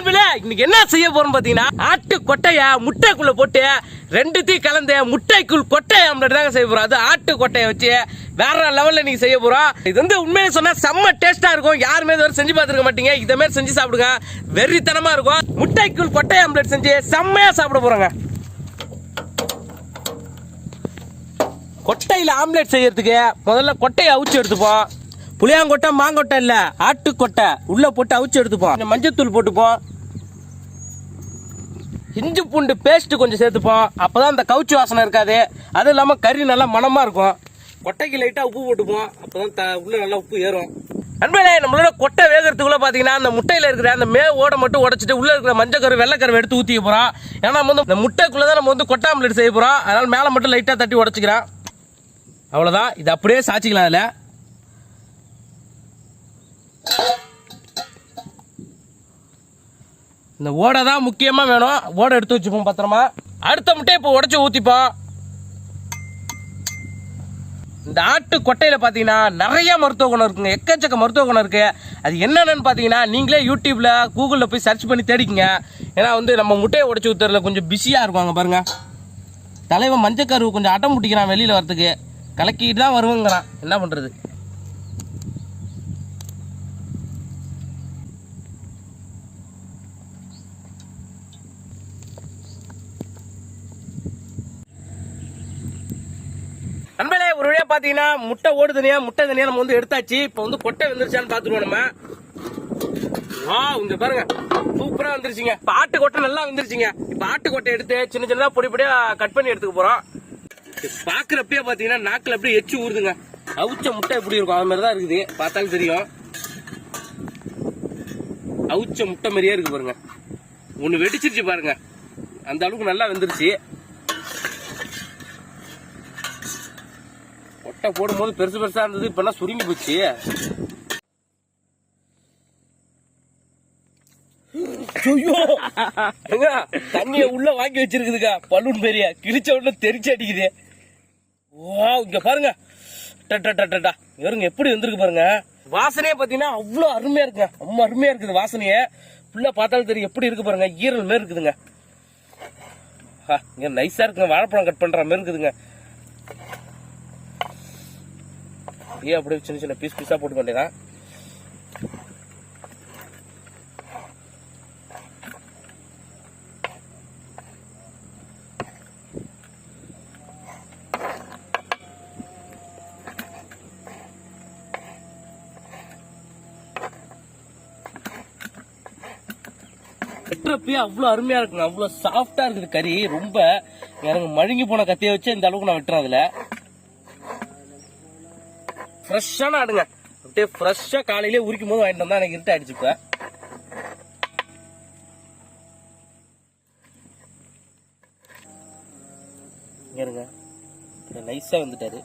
நண்பர்களே இன்னைக்கு என்ன செய்ய போறோம் பாத்தீங்கன்னா ஆட்டு கொட்டைய முட்டைக்குள்ள போட்டு ரெண்டுத்தையும் கலந்து முட்டைக்குள் கொட்டை ஆம்லெட் தாங்க செய்ய போறோம். அது ஆட்டு கொட்டையை வச்சு வேற லெவல்ல நீங்க செய்ய போறோம். இது வந்து உண்மையை சொன்னா செம்ம டேஸ்டா இருக்கும். யாருமே இதுவரை செஞ்சு பார்த்துருக்க மாட்டீங்க. இதை மாதிரி செஞ்சு சாப்பிடுங்க. வெறித்தனமா இருக்கும். முட்டைக்குள் கொட்டை ஆம்லெட் செஞ்சு செம்மையா சாப்பிட போறோங்க. கொட்டையில் ஆம்லெட் செய்யறதுக்கு முதல்ல கொட்டையை அவிச்சு எடுத்துப்போம். புளியாங்கொட்டை மாங்கொட்டை இல்ல ஆட்டுக்கொட்டை. உள்ளே போட்டு அவிச்சு எடுத்துப்போம். மஞ்சத்தூள் போட்டுப்போம். இஞ்சி பூண்டு பேஸ்ட்டு கொஞ்சம் சேர்த்துப்போம். அப்பதான் அந்த கவுச்சி வாசனை இருக்காது. அதுவும் இல்லாமல் கறி நல்லா மனமாக இருக்கும். கொட்டைக்கு லைட்டாக உப்பு போட்டுப்போம். அப்பதான் த- உள்ளே நல்லா உப்பு ஏறும். நண்பர்களே நம்மளோட கொட்டை வேகிறதுக்குள்ளே பார்த்தீங்கன்னா அந்த முட்டையில் இருக்கிற அந்த மே ஓட மட்டும் உடச்சிட்டு உள்ளே இருக்கிற மஞ்சக்கரு வெள்ளைக்கரு எடுத்து ஊற்றிக்க போகிறோம் ஏன்னா நம்ம வந்து இந்த முட்டைக்குள்ளே தான் நம்ம வந்து கொட்டை ஆம்லெட் செய்ய போகிறோம் அதனால் மேலே மட்டும் லைட்டாக தட்டி உடைச்சிக்கிறோம் அவ்வளோதான் இது அப்படியே சாச்சிக்கலாம் அதில். இந்த ஓடை தான் முக்கியமாக வேணும். ஓடை எடுத்து வச்சுப்போம் பத்திரமா. அடுத்த முட்டை இப்போ உடச்சி ஊற்றிப்போம் இந்த ஆட்டு கொட்டையில் பார்த்தீங்கன்னா நிறைய மருத்துவ குணம் இருக்குங்க. எக்கச்சக்க மருத்துவ குணம் இருக்குது அது என்னென்னு பார்த்தீங்கன்னா நீங்களே யூடியூப்பில் கூகுளில் போய் சர்ச் பண்ணி தேடிக்கங்க. ஏன்னா வந்து நம்ம முட்டையை உடச்சி ஊத்துறதுல கொஞ்சம் பிஸியாக இருப்பாங்க பாருங்கள் தலைவன் மஞ்சக்கரு கொஞ்சம் அடம் முட்டிக்கிறான் வெளியில் வரத்துக்கு கலக்கிட்டு தான் வருவேங்கிறான். என்ன பண்ணுறது நண்பர்களே ஒரு வழியா பாத்தீங்கன்னா முட்டை ஓடு தனியா முட்டை தனியா நம்ம வந்து எடுத்தாச்சு. இப்போ வந்து கொட்டை வந்துருச்சான்னு பாத்துருவோம் நம்ம. ஆ இங்க பாருங்க. சூப்பரா வந்துருச்சுங்க. இப்ப ஆட்டு கொட்டை நல்லா வந்துருச்சுங்க. இப்ப ஆட்டு கொட்டை எடுத்து சின்ன சின்னதா பொடி பொடியா கட் பண்ணி எடுத்துக்க போறோம். இது பாக்குறப்பயே பாத்தீங்கன்னா நாக்குல அப்படியே எச்சு ஊறுதுங்க. அவிச்ச முட்டை எப்படி இருக்கும்? அது மாதிரி தான் இருக்குது. பார்த்தாலும் தெரியும். அவிச்ச முட்டை மாதிரியே இருக்கு பாருங்க. ஒன்று வெடிச்சிருச்சு பாருங்க. அந்த அளவுக்கு நல்லா வெந்துருச்சு. கொட்டை போடும்போது பெருசு பெருசா இருந்தது இப்பெல்லாம் சுருங்கி போச்சு. தண்ணிய உள்ள வாங்கி வச்சிருக்குதுங்க பலூன் பெரிய. கிழிச்ச உடனே தெரிச்சு அடிக்குது. வா இங்க பாருங்க. ட, ட, ட, ட, ட. இவருங்க எப்படி வந்திருக்கு பாருங்க. வாசனையே பாத்தீங்கன்னா அவ்வளவு அருமையா இருக்குங்க. ரொம்ப அருமையா இருக்குது வாசனையே. ஃபுல்லா பார்த்தாலும் தெரியும் எப்படி இருக்கு பாருங்க. ஈரல் மாதிரி இருக்குதுங்க. இங்க நைஸா இருக்குங்க. வாழைப்பழம் கட் பண்ற மாதிரி இருக்குதுங்க. ஏன் அப்படியே சின்ன சின்ன பீஸ் பீஸாக போட்டு வேண்டியதான் வெட்டுறப்பயே அவ்வளோ அருமையா இருக்குங்க. அவ்வளோ சாஃப்டா இருக்குது கறி. ரொம்ப எனக்கு மழுங்கி போன கத்தியை வச்சு இந்த அளவுக்கு நான் வெட்டுறேன் அதில். ஃப்ரெஷ்ஷான ஆடுங்க. அப்படியே ஃப்ரெஷ்ஷாக காலையிலே உரிக்கும் போது வாங்கிட்டு வந்தா எனக்கு இருட்டு ஆயிடுச்சு இப்ப. இங்க இருங்க. நைஸா வந்துட்டாரு.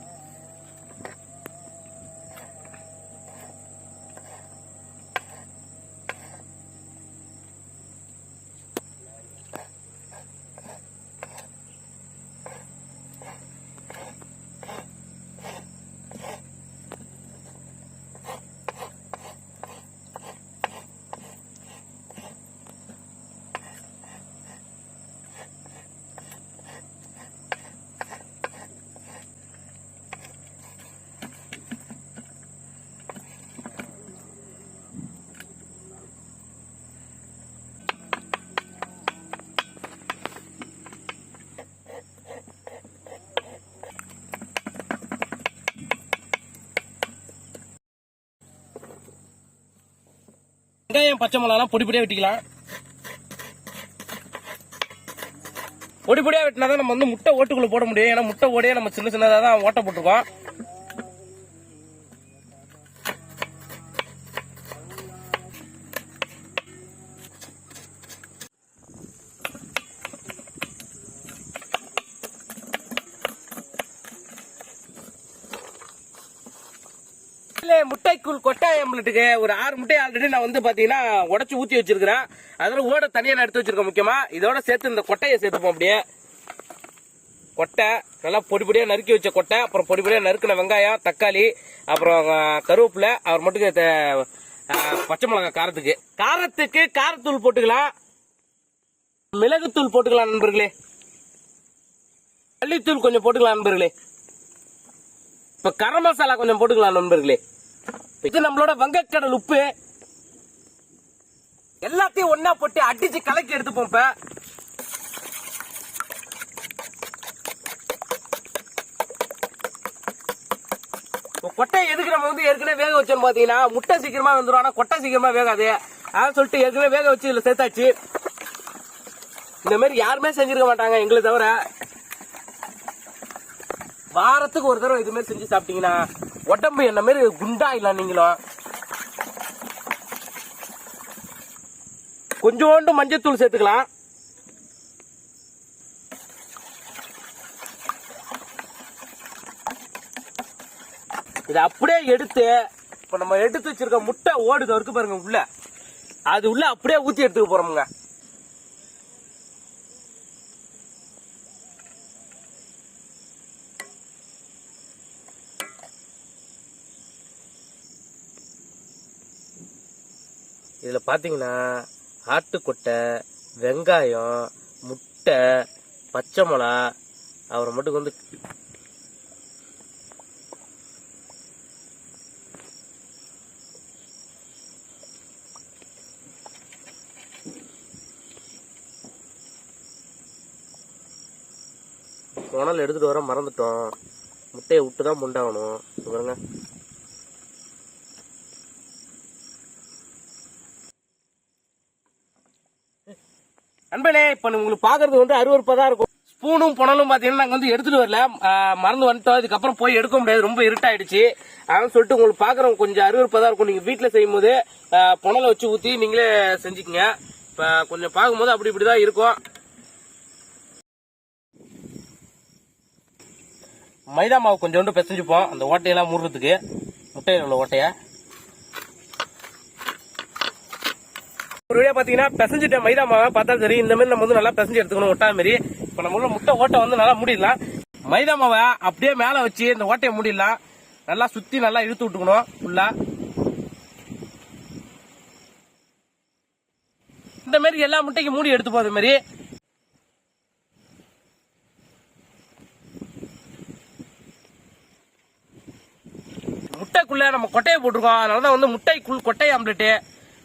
வெங்காயம் பச்சை மிளகாலாம் பொடி பொடியா வெட்டிக்கலாம். பொடி பொடியா வெட்டினா தான் நம்ம வந்து முட்டை ஓட்டுக்குள்ள போட முடியும். ஏன்னா முட்டை ஓடையே நம்ம சின்ன சின்னதாக தான் ஓட்ட போட்டிருக்கோம். முட்டைக்குள் கொட்டை ஆம்லெட்டுக்கு ஒரு ஆறு முட்டை ஆல்ரெடி நான் வந்து பாத்தீங்கன்னா உடச்சி ஊத்தி வச்சிருக்கிறேன். அதில் ஓட தனியா நான் எடுத்து வச்சிருக்கேன் முக்கியமா. இதோட சேர்த்து இந்த கொட்டையை சேர்த்துப்போம் அப்படியே. கொட்டை நல்லா பொடி பொடியாக நறுக்கி வச்ச கொட்டை அப்புறம் பொடி பொடியாக நறுக்கின வெங்காயம் தக்காளி அப்புறம் கருவேப்பிலை அவர் மட்டுக்கு பச்சை மிளகாய் காரத்துக்கு. காரத்துக்கு காரத்தூள் போட்டுக்கலாம். மிளகுத்தூள் போட்டுக்கலாம் நண்பர்களே. மல்லித்தூள் கொஞ்சம் போட்டுக்கலாம் நண்பர்களே. இப்போ கரம் மசாலா கொஞ்சம் போட்டுக்கலாம் நண்பர்களே. இது நம்மளோட வங்கக்கடல் உப்பு. எல்லாத்தையும் ஒன்னா போட்டு அடிச்சு கலக்கி எடுத்துப்போம் இப்ப. இப்ப கொட்டையை எதுக்கு நம்ம வந்து ஏற்கனவே வேக வச்சோம் பாத்தீங்கன்னா முட்டை சீக்கிரமா வந்துடும் ஆனா கொட்டை சீக்கிரமா வேகாது. அதான் சொல்லிட்டு ஏற்கனவே வேக வச்சு இதுல சேர்த்தாச்சு. இந்த மாதிரி யாருமே செஞ்சிருக்க மாட்டாங்க எங்களை தவிர. வாரத்துக்கு ஒரு தடவை இது மாதிரி செஞ்சு சாப்பிட்டீங்கன்னா உடம்பு என்ன மாதிரி குண்டா இல்ல நீங்களும்? கொஞ்சோண்டு மஞ்சத்தூள் சேர்த்துக்கலாம். இதை அப்படியே எடுத்து இப்ப நம்ம எடுத்து வச்சிருக்க முட்டை ஓடுது இருக்கு பாருங்க உள்ள. அது உள்ள அப்படியே ஊத்தி எடுத்துக்க போறோமுங்க. இதுல பாத்தீங்கன்னா ஆட்டுக்கொட்டை வெங்காயம் முட்டை பச்சை மிளகா அவரை மட்டும் வந்து உணல் எடுத்துட்டு வர மறந்துட்டோம். முட்டையை விட்டு தான் முண்டாகணும். இங்க பாருங்க. இப்போ உங்களுக்கு பாக்குறது வந்து அருவருப்பா தான் இருக்கும். ஸ்பூனும் புனலும் பாத்தீங்கன்னா நாங்க வந்து எடுத்துட்டு வரல. மறந்து வந்துட்டோம். அதுக்கப்புறம் போய் எடுக்க முடியாது. ரொம்ப இருட்டாயிடுச்சு. அதான் சொல்லிட்டு உங்களுக்கு பாக்குறவங்க கொஞ்சம் அருவருப்பா தான் இருக்கும். நீங்க வீட்டுல செய்யும் போது புனலை வச்சு ஊத்தி நீங்களே செஞ்சுக்கங்க. இப்ப கொஞ்சம் பார்க்கும்போது அப்படி இப்படிதான் இருக்கும். மைதா மாவு கொஞ்சோண்டு பிசைஞ்சுப்போம். அந்த ஓட்டையெல்லாம் மூடுறதுக்கு. முட்டையில் உள்ள ஓட்டையை. ஒரு வழியா பாத்தீங்கன்னா பிசைஞ்சிட்ட மைதா மாவை பார்த்தா சரி இந்த மாதிரி நம்ம வந்து நல்லா பிசைஞ்சு எடுத்துக்கணும் ஒட்டா மாதிரி இப்ப நம்ம உள்ள முட்டை ஓட்டை வந்து நல்லா மூடிடலாம். மைதா மாவை அப்படியே மேல வச்சு இந்த ஓட்டையை மூடிடலாம். நல்லா சுத்தி நல்லா இழுத்து விட்டுக்கணும் ஃபுல்லா இந்த மாதிரி எல்லா முட்டைக்கும் மூடி எடுத்து போகுது மாதிரி முட்டைக்குள்ள நம்ம கொட்டையை போட்டிருக்கோம். அதனாலதான் வந்து முட்டைக்குள் கொட்டை ஆம்லெட்டு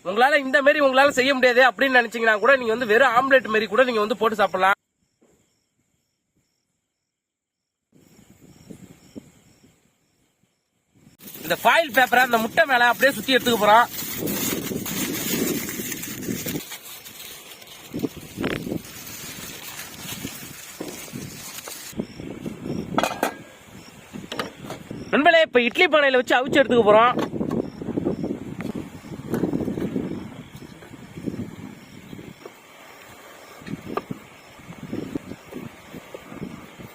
உங்களால இந்த மாதிரி உங்களால செய்ய முடியாது அப்படின்னு நினைச்சீங்கன்னா கூட நீங்க வந்து வெறும் ஆம்லெட் மாதிரி கூட நீங்க வந்து போட்டு சாப்பிடலாம். இந்த ஃபாயில் பேப்பரை அந்த முட்டை மேல அப்படியே சுத்தி எடுத்துக்க போறோம். நண்பர்களே இப்ப இட்லி பானையில வச்சு அவிச்சு எடுத்துக்க போறோம்.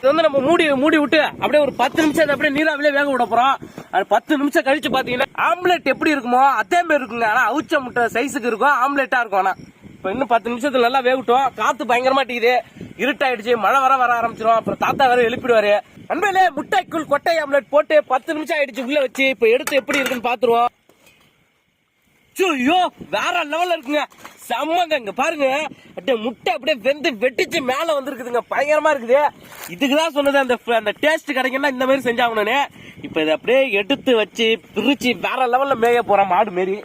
இது வந்து நம்ம மூடி மூடி விட்டு அப்படியே ஒரு பத்து நிமிஷம் அதை அப்படியே நீராவிலே வேக விட போறோம். அது பத்து நிமிஷம் கழிச்சு பாத்தீங்கன்னா ஆம்லெட் எப்படி இருக்குமோ அதே மாதிரி இருக்குங்க. ஆனா அவிச்ச முட்டை சைஸுக்கு இருக்கும் ஆம்லெட்டா இருக்கும் ஆனா. இப்ப இன்னும் பத்து நிமிஷத்துல நல்லா வேகட்டும். காத்து பயங்கரமா அடிக்குது. இருட்டாயிடுச்சு. மழை வர வர ஆரம்பிச்சிடும் அப்புறம் தாத்தா வேற எழுப்பிடுவாரு. நண்பர்களே முட்டைக்குள் கொட்டை ஆம்லெட் போட்டு பத்து நிமிஷம் ஆயிடுச்சு உள்ள வச்சு. இப்ப எடுத்து எப்படி இருக்குன்னு பாத்துருவோம். ஐயோ வேற லெவல்ல இருக்குங்க. செம்மங்க இங்க பாருங்க. அப்படியே முட்டை அப்படியே வெந்து வெட்டிச்சு மேல வந்துருக்குதுங்க. பயங்கரமா இருக்குது. இதுக்கு தான் சொன்னது அந்த அந்த டேஸ்ட் கிடைக்குன்னா இந்த மாதிரி செஞ்சாகணும்னு. இப்ப இதை அப்படியே எடுத்து வச்சு பிரிச்சு வேற லெவல்ல மேய போற மாடு மாரி.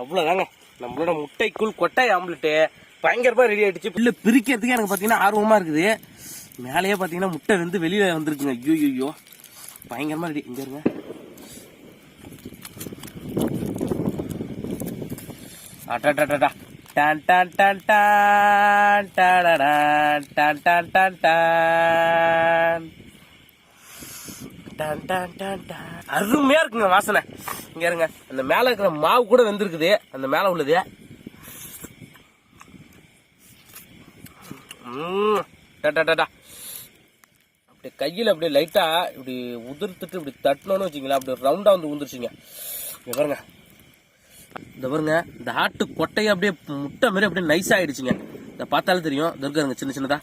அவ்வளோதாங்க நம்மளோட முட்டைக்குள் கொட்டை ஆம்லெட்டு பயங்கரமாக ரெடி ஆகிடுச்சு இல்லை பிரிக்கிறதுக்கு எனக்கு பார்த்தீங்கன்னா ஆர்வமாக இருக்குது மேலேயே பார்த்தீங்கன்னா முட்டை வந்து வெளியில் வந்துருக்குங்க ஐயோ ஐயோ பயங்கரமாக ரெடி இங்கே இருங்க அடடடடா. டான் டான் டான் டான் டாடடான் டான் டான் டான் டான். டான் டான் டான் டான். அருமையா இருக்குங்க வாசனை. இங்க இருங்க. அந்த மேல இருக்கிற மாவு கூட வெந்திருக்குது. அந்த மேல உள்ளது. ம், டா, டா, டா, டா. அப்படியே கையில அப்படியே லைட்டா இப்படி உதிர்த்துட்டு இப்படி தட்டணும்னு வச்சுங்களேன் அப்படியே ரவுண்டா வந்து உந்துருச்சுங்க இங்க பாருங்க. இந்த பாருங்க. இந்த ஆட்டு கொட்டையை அப்படியே முட்டை மாதிரி அப்படியே நைஸ் ஆயிடுச்சுங்க. இதை பார்த்தாலும் தெரியும். இந்த இருக்காருங்க சின்ன சின்னதா.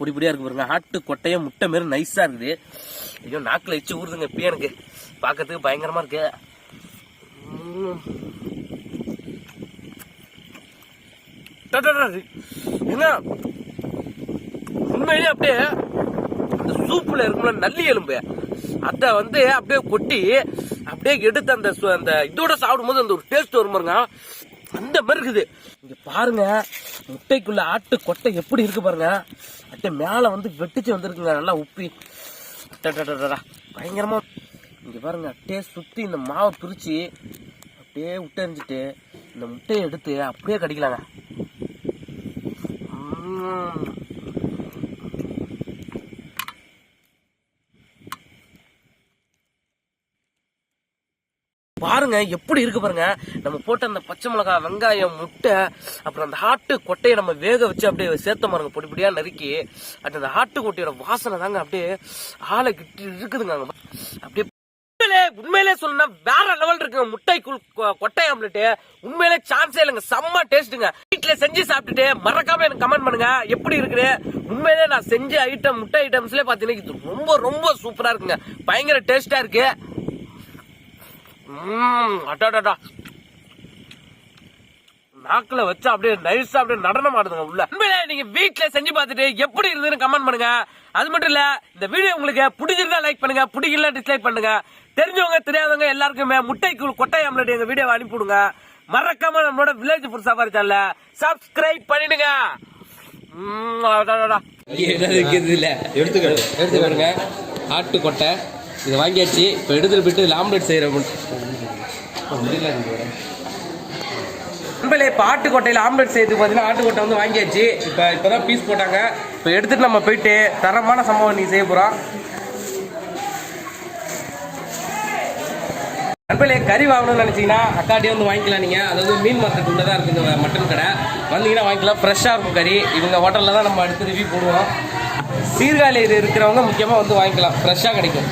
பொடி இருக்குது இருக்கு பாருங்க. ஆட்டு கொட்டையை முட்டை மாரி நைஸாக இருக்குது. ஐயோ நாக்கில் எச்சு ஊறுதுங்க இப்போ எனக்கு. பார்க்கறதுக்கு பயங்கரமாக இருக்கு. என்ன? உண்மையிலேயே அப்படியே அந்த சூப்பில் இருக்கும்ல நல்லி எலும்பு. அதை வந்து அப்படியே கொட்டி அப்படியே எடுத்து அந்த சு- அந்த இதோட சாப்பிடும்போது அந்த ஒரு டேஸ்ட் வரும் பாருங்க. அந்த மாதிரி இருக்குது. இங்கே பாருங்க முட்டைக்குள்ள ஆட்டு கொட்டை எப்படி இருக்கு பாருங்க. அப்படியே மேலே வந்து வெட்டிச்சு வந்திருக்குங்க. நல்லா உப்பி. பயங்கரமாக இங்கே பாருங்க அப்படியே சுற்றி இந்த மாவை பிரித்து அப்படியே விட்டறிஞ்சிட்டு இந்த முட்டையை எடுத்து அப்படியே கடிக்கலாங்க. பாருங்க எப்படி இருக்கு பாருங்க. நம்ம போட்ட அந்த பச்சை மிளகாய் வெங்காயம் முட்டை அப்புறம் அந்த ஆட்டு கொட்டையை நம்ம வேக வச்சு அப்படியே சேர்த்த பாருங்க பொடி பொடியா நறுக்கி. அது அந்த ஆட்டு கொட்டையோட வாசனை தாங்க அப்படியே ஆளை கிட்டு இருக்குதுங்க அப்படியே உண்மையிலே உண்மையிலே வேற லெவல் இருக்குங்க. முட்டைக்குள் கொ- கொட்டை ஆம்லெட் உண்மையிலே சான்ஸே இல்லைங்க. செம்ம டேஸ்ட்டுங்க வீட்டுல செஞ்சு சாப்பிட்டுட்டு மறக்காம எனக்கு கமெண்ட் பண்ணுங்க. எப்படி இருக்குது? உண்மையிலே நான் செஞ்ச ஐட்டம் முட்டை ஐட்டம்ஸ்ல பாத்தீங்கன்னா இது ரொம்ப ரொம்ப சூப்பரா இருக்குங்க. பயங்கர டேஸ்டா இருக்கு. ம்ம், அடாடாடா. நாக்குல வச்சு அப்படியே நைஸா அப்படியே நடனம் ஆடுதுங்க உள்ள. உண்மையிலே நீங்க வீட்ல செஞ்சு பார்த்துட்டு எப்படி இருந்ததுன்னு கமெண்ட் பண்ணுங்க. அது மட்டும் இல்ல இந்த வீடியோ உங்களுக்கு பிடிச்சிருந்தா லைக் பண்ணுங்க பிடிக்கல டிஸ்லைக் பண்ணுங்க. தெரிஞ்சவங்க தெரியாதவங்க எல்லாருக்குமே முட்டைக்குள் கொட்டை ஆம்லெட் எங்க வீடியோ அனுப்பிவிடுங்க. மறக்காம நம்மளோட வில்லேஜ் ஃபுட் சஃபாரி சேனல சப்ஸ்கிரைப் பண்ணிடுங்க. ம், அடாடாடா. எடுத்து இதை வாங்கியாச்சு. இப்போ எடுத்துட்டு போயிட்டு இதில் ஆம்லெட் செய்கிறோம் நண்பர்களே இப்போ ஆட்டுக்கொட்டையில் ஆம்லெட் செய்யறதுக்கு பார்த்தீங்கன்னா ஆட்டுக்கொட்டை வந்து வாங்கியாச்சு. இப்போ இப்போ தான் பீஸ் போட்டாங்க. இப்போ எடுத்துகிட்டு நம்ம போயிட்டு தரமான சம்பவம் நீ செய்ய போகிறோம் நண்பர்களே கறி வாங்கணும்னு நினச்சிங்கன்னா அக்காட்டியே வந்து வாங்கிக்கலாம் நீங்கள் அதாவது மீன் மார்க்கெட் உள்ள தான் இருக்குது இந்த மட்டன் கடை. வந்தீங்கன்னா வாங்கிக்கலாம். ஃப்ரெஷ்ஷாக இருக்கும் கறி. இவங்க ஹோட்டலில் தான் நம்ம அடுத்து ரிவ்யூ போடுவோம். சீர்காழியில் இருக்கிறவங்க முக்கியமாக வந்து வாங்கிக்கலாம். ஃப்ரெஷ்ஷாக கிடைக்கும்.